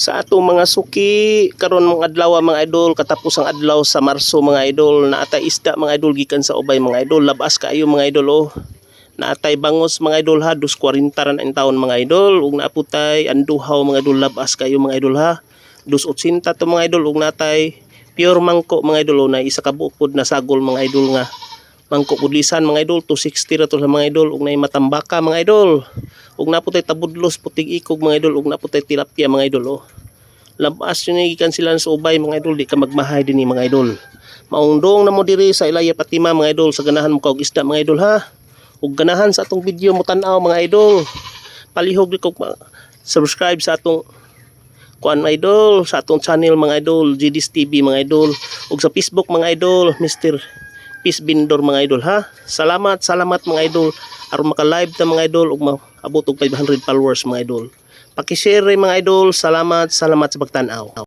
sa atong mga suki karon mga adlaw mga idol katapos ang adlaw sa Marso mga idol naatay isda mga idol gikan sa ubay mga idol labas kaayo mga idol oh naatay bangos mga idol ha dos 40 ra na in taon mga idol ug naaputay anduhaw mga idol labas kayo mga idol ha dos 80 to mga idol ug natay pure mangko mga idol oh, na isa ka buok na sagol mga idol nga mangko budlisan mga idol 260 ra to mga idol ug nay matambaka mga idol ug naputay tabudlos putig ikog mga idol. Ug naputay tilapia mga idol oh. Labas yun gikan sila sa ubay mga idol. Di ka magmahay din mga idol. Maungdong na mo diri sa Ilaya Patima mga idol sa ganahan mo kog isda mga idol ha? Ug ganahan sa atong video mo tan-aw mga idol. Palihog di ma- subscribe sa atong kuan mga idol sa atong channel mga idol GDS TV mga idol. Ug sa Facebook mga idol Mr. Peace Bindor mga idol ha? Salamat salamat mga idol. Aron maka-live ta mga idol ug maabot og 500 followers mga idol. Paki-share mga idol. Salamat salamat sa pagtan-aw